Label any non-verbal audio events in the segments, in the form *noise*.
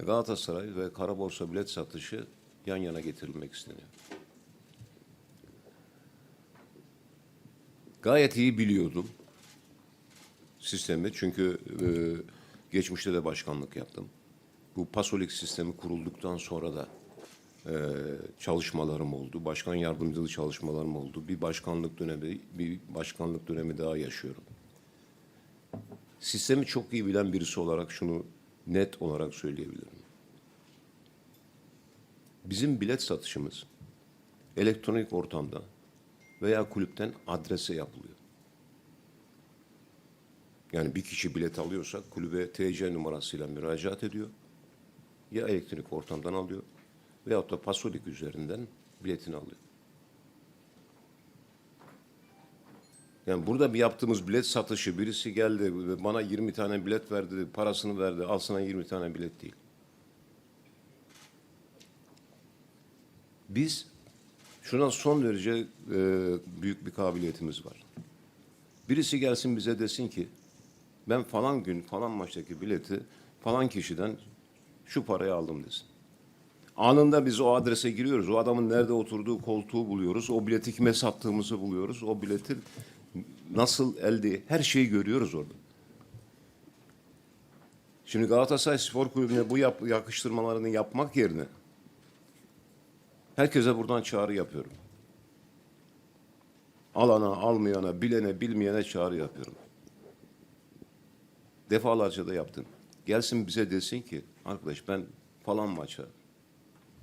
Galatasaray ve kara borsa bilet satışı yan yana getirilmek isteniyor. Gayet iyi biliyordum sistemi çünkü e, geçmişte de başkanlık yaptım. Bu pasolik sistemi kurulduktan sonra da e, çalışmalarım oldu. Başkan yardımcılığı çalışmalarım oldu. Bir başkanlık dönemi, bir başkanlık dönemi daha yaşıyorum. Sistemi çok iyi bilen birisi olarak şunu net olarak söyleyebilirim. Bizim bilet satışımız elektronik ortamda veya kulüpten adrese yapılıyor. Yani bir kişi bilet alıyorsa kulübe TC numarasıyla müracaat ediyor. Ya elektronik ortamdan alıyor veyahut da pasolik üzerinden biletini alıyor. Yani burada bir yaptığımız bilet satışı birisi geldi bana 20 tane bilet verdi, parasını verdi, al sana 20 tane bilet değil. Biz şuna son derece e, büyük bir kabiliyetimiz var. Birisi gelsin bize desin ki ben falan gün falan maçtaki bileti falan kişiden şu paraya aldım desin. Anında biz o adrese giriyoruz. O adamın nerede oturduğu koltuğu buluyoruz. O bileti kime sattığımızı buluyoruz. O bileti nasıl elde her şeyi görüyoruz orada. Şimdi Galatasaray Spor Kulübü'ne bu yap, yakıştırmalarını yapmak yerine herkese buradan çağrı yapıyorum. Alana, almayana, bilene, bilmeyene çağrı yapıyorum. Defalarca da yaptım. Gelsin bize desin ki arkadaş ben falan maça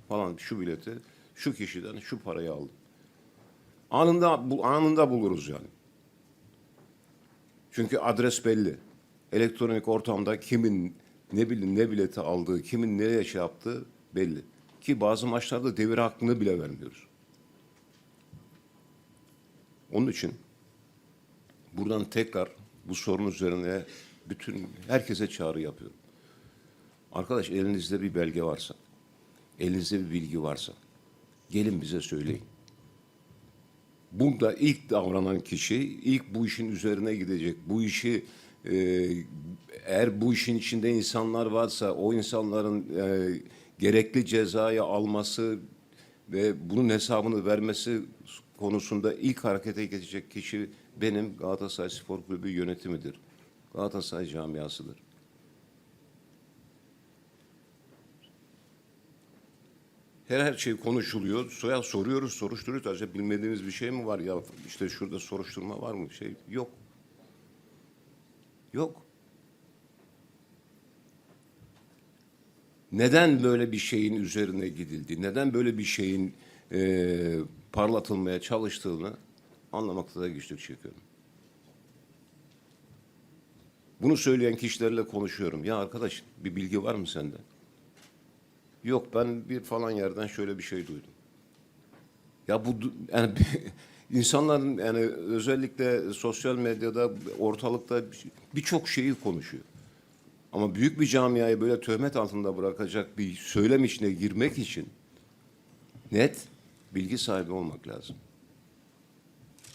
falan şu bileti şu kişiden şu parayı aldım. Anında bu anında buluruz yani. Çünkü adres belli. Elektronik ortamda kimin ne bileyim ne bileti aldığı, kimin nereye şey yaptığı belli. Ki bazı maçlarda devir hakkını bile vermiyoruz. Onun için buradan tekrar bu sorun üzerine bütün herkese çağrı yapıyorum. Arkadaş elinizde bir belge varsa, elinizde bir bilgi varsa gelin bize söyleyin. Burada ilk davranan kişi ilk bu işin üzerine gidecek. Bu işi e, eğer bu işin içinde insanlar varsa o insanların e, gerekli cezayı alması ve bunun hesabını vermesi konusunda ilk harekete geçecek kişi benim Galatasaray Spor Kulübü yönetimidir. Galatasaray camiasıdır. Her her şey konuşuluyor. Soya soruyoruz, soruşturuyoruz. Acaba bilmediğimiz bir şey mi var ya? İşte şurada soruşturma var mı? Şey yok. Yok. Neden böyle bir şeyin üzerine gidildi? Neden böyle bir şeyin e, parlatılmaya çalıştığını anlamakta da güçlük çekiyorum. Bunu söyleyen kişilerle konuşuyorum. Ya arkadaş bir bilgi var mı sende? Yok ben bir falan yerden şöyle bir şey duydum. Ya bu yani *laughs* insanların yani özellikle sosyal medyada ortalıkta birçok şeyi konuşuyor. Ama büyük bir camiayı böyle töhmet altında bırakacak bir söylem içine girmek için net bilgi sahibi olmak lazım.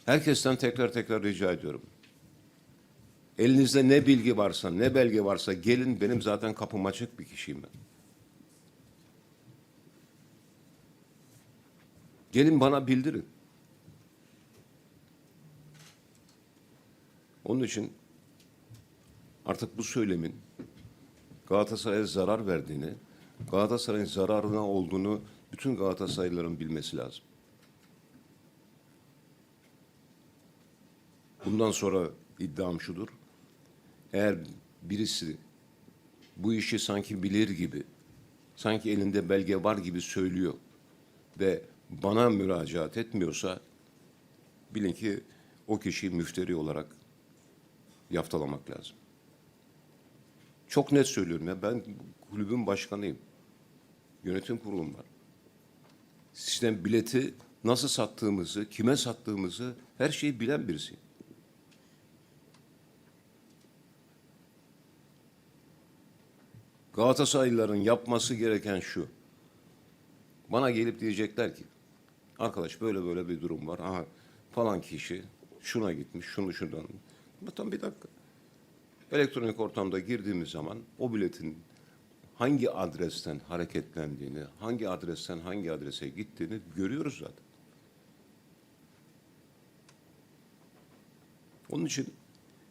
Herkesten tekrar tekrar rica ediyorum. Elinizde ne bilgi varsa, ne belge varsa gelin benim zaten kapım açık bir kişiyim ben. Gelin bana bildirin. Onun için artık bu söylemin Galatasaray'a zarar verdiğini, Galatasaray'ın zararına olduğunu bütün Galatasaraylıların bilmesi lazım. Bundan sonra iddiam şudur. Eğer birisi bu işi sanki bilir gibi, sanki elinde belge var gibi söylüyor ve bana müracaat etmiyorsa bilin ki o kişiyi müfteri olarak yaftalamak lazım. Çok net söylüyorum ya ben kulübün başkanıyım. Yönetim kurulum var. Sistem bileti nasıl sattığımızı, kime sattığımızı her şeyi bilen birisiyim. Galatasaraylıların yapması gereken şu. Bana gelip diyecekler ki arkadaş böyle böyle bir durum var. Aha falan kişi şuna gitmiş, şunu şuradan. Ama Tam bir dakika. Elektronik ortamda girdiğimiz zaman o biletin hangi adresten hareketlendiğini, hangi adresten hangi adrese gittiğini görüyoruz zaten. Onun için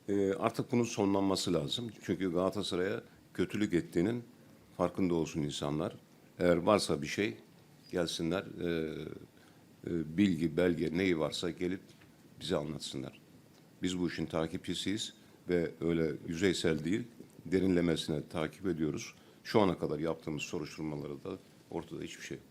e, artık bunun sonlanması lazım. Çünkü Galatasaray'a kötülük ettiğinin farkında olsun insanlar. Eğer varsa bir şey gelsinler, e, bilgi, belge neyi varsa gelip bize anlatsınlar. Biz bu işin takipçisiyiz ve öyle yüzeysel değil, derinlemesine takip ediyoruz. Şu ana kadar yaptığımız soruşturmaları da ortada hiçbir şey yok.